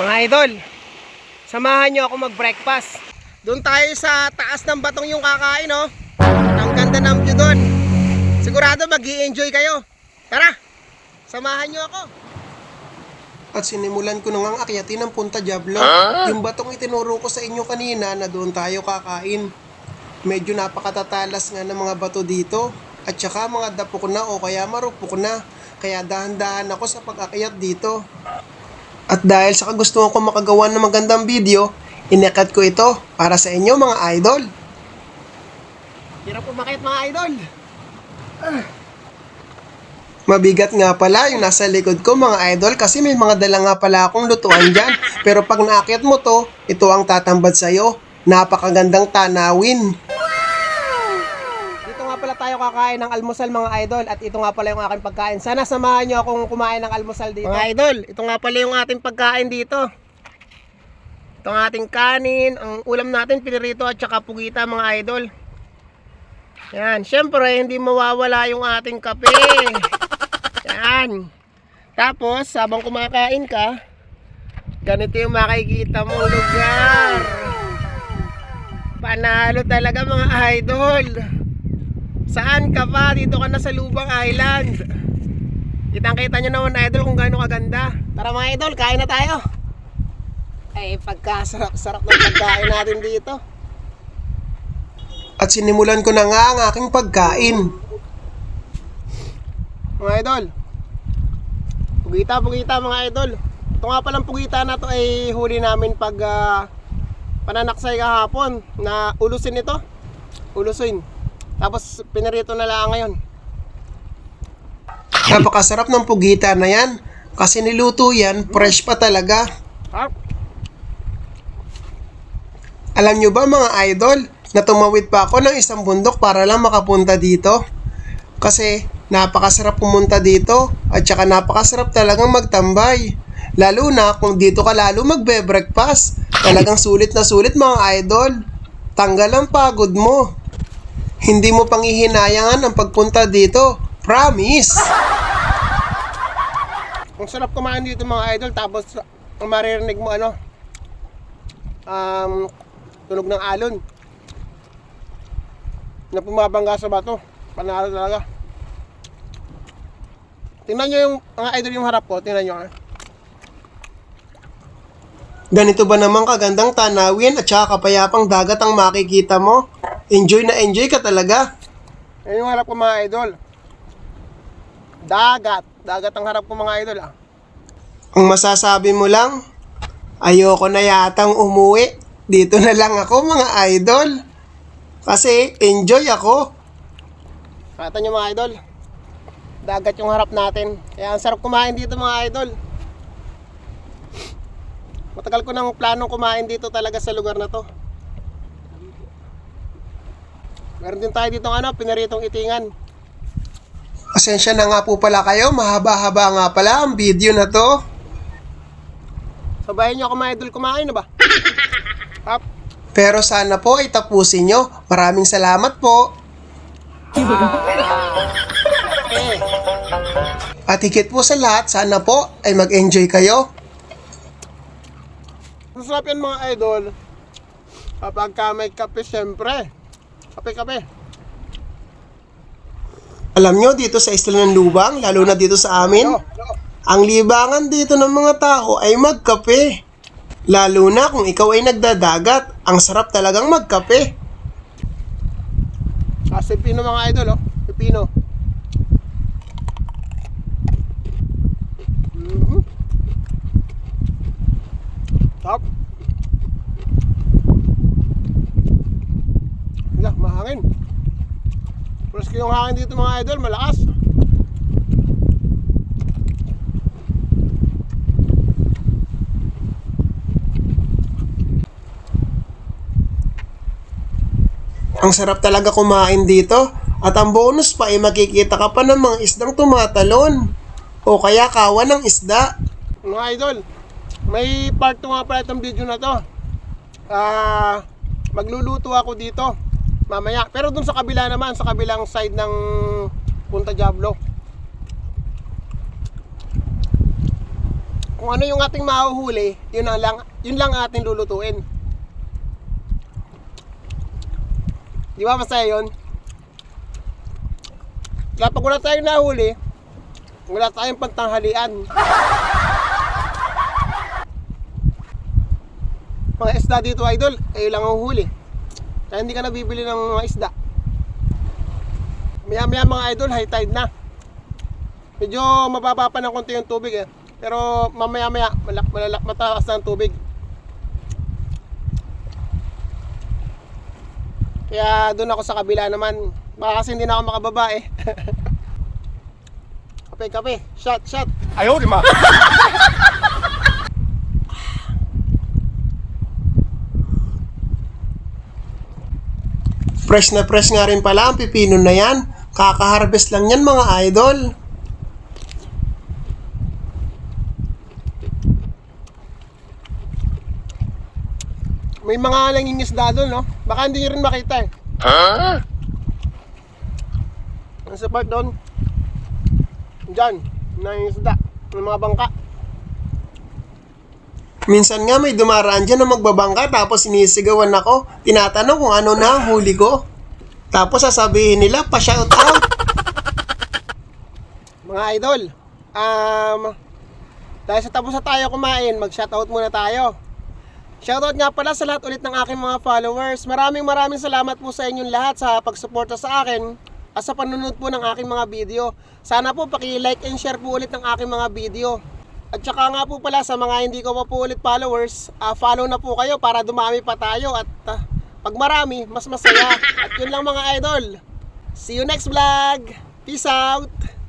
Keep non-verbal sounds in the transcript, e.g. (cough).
Mga idol, samahan nyo ako mag-breakfast. Doon tayo sa taas ng batong yung kakain, oh. Ang ganda ng view doon. Sigurado mag enjoy kayo. Tara, samahan nyo ako. At sinimulan ko na ngang akyatin ang Punta Diablo. Yung batong itinuro ko sa inyo kanina na doon tayo kakain. Medyo napakatatalas nga ng mga bato dito. At saka mga dapok na o kaya marupok na. Kaya dahan-dahan ako sa pag-akyat dito. At dahil sa kagustuhan ko makagawa ng magandang video, inakat ko ito para sa inyo mga idol. Hirap umakit mga idol. Mabigat nga pala yung nasa likod ko mga idol kasi may mga dala nga pala akong lutuan dyan. Pero pag naakyat mo to, ito ang tatambad sa'yo. Napakagandang tanawin. Nga pala tayo kakain ng almusal mga idol at ito nga pala yung aking pagkain. Sana samahan nyo akong kumain ng almusal dito. Mga idol, ito nga pala yung ating pagkain dito. Ito ang ating kanin, ang ulam natin pinirito at saka pugita mga idol. Yan, syempre hindi mawawala yung ating kape. Yan. Tapos, habang kumakain ka, ganito yung makikita mong lugar. Panalo talaga mga idol. Saan ka pa? Dito ka na sa Lubang Island. Kitang kita nyo naman idol kung gaano kaganda. Tara mga idol, kain na tayo. Ay, pagkasarap-sarap ng pagkain natin dito. At sinimulan ko na nga ang aking pagkain. Mga idol. Pugita, pugita mga idol. Ito nga palang pugita na to ay huli namin pag ah, pananaksay kahapon na ulusin ito. Ulusin. Tapos pinarito na lang ngayon. Napakasarap ng pugita na yan. Kasi niluto yan, fresh pa talaga. Alam nyo ba mga idol, na tumawid pa ako ng isang bundok para lang makapunta dito? Kasi napakasarap pumunta dito at saka napakasarap talagang magtambay. Lalo na kung dito ka lalo magbe-breakfast. Talagang sulit na sulit mga idol. Tanggal ang pagod mo. Hindi mo pangihinayangan ang pagpunta dito. Promise! Ang sarap kumain dito mga idol tapos maririnig mo ano um, tunog ng alon na pumabangga sa bato. Panalo talaga. Tingnan nyo yung mga idol yung harap ko. Tingnan nyo ah. Ganito ba naman kagandang tanawin at saka kapayapang dagat ang makikita mo? Enjoy na enjoy ka talaga. Yan yung harap ko mga idol. Dagat. Dagat ang harap ko mga idol ah. Ang masasabi mo lang, ayoko na yatang umuwi. Dito na lang ako mga idol. Kasi enjoy ako. Kata nyo mga idol. Dagat yung harap natin. Kaya ang sarap kumain dito mga idol. Matagal ko nang planong kumain dito talaga sa lugar na to. Meron din tayo dito ano, pinaritong itingan. Pasensya na nga po pala kayo, mahaba-haba nga pala ang video na to. Sabayan nyo ako mga idol kumain na ba? (laughs) Hap. Pero sana po ay tapusin nyo. Maraming salamat po. Eh, (laughs) At higit po sa lahat, sana po ay mag-enjoy kayo. masarap yan mga idol. Kapag ka may kape syempre. Kape-kape. Alam nyo, dito sa Isla ng Lubang, lalo na dito sa amin, ang libangan dito ng mga tao ay magkape. Lalo na kung ikaw ay nagdadagat, ang sarap talagang magkape. Kasi pino mga idol oh. Pipino. Presko yung hangin dito mga idol, malakas. Ang sarap talaga kumain dito. At ang bonus pa ay makikita ka pa ng mga isdang tumatalon. O kaya kawan ng isda. Mga idol, may part 2 nga pala itong video na to. Ah, magluluto ako dito mamaya. Pero dun sa kabila naman, sa kabilang side ng Punta Diablo. kung ano yung ating mahuhuli, yun ang lang, yun lang ang ating lulutuin. Di ba masaya yun? Kaya pag wala tayong nahuli, wala tayong pantanghalian. Mga isda dito idol, kayo lang ang huli. Kaya hindi ka nabibili ng mga isda. Maya maya mga idol, high tide na. Medyo mababa pa ng konti yung tubig eh. Pero mamaya maya, malak, malalak, mataas na ang tubig. Kaya doon ako sa kabila naman. Baka kasi hindi na ako makababa eh. (laughs) kape kape, shot shot. Ayaw, di ma. Fresh na fresh nga rin pala ang pipino na yan. Kaka-harvest lang yan mga idol. May mga nangingisda doon, no? Baka hindi nyo rin makita eh. Ang sa part doon. Diyan, nangingisda. Ng mga bangka. Minsan nga may dumaraan dyan na magbabangka tapos sinisigawan ako. Tinatanong kung ano na huli ko. Tapos sasabihin nila, pa-shout out. Mga idol, um, dahil sa tapos na tayo kumain, mag-shoutout muna tayo. Shoutout nga pala sa lahat ulit ng aking mga followers. Maraming maraming salamat po sa inyong lahat sa pagsuporta sa akin at sa panunod po ng aking mga video. Sana po paki-like and share po ulit ng aking mga video. At saka nga po pala sa mga hindi ko pa po ulit followers, ah, follow na po kayo para dumami pa tayo at ah, pag marami, mas masaya. At yun lang mga idol. See you next vlog. Peace out.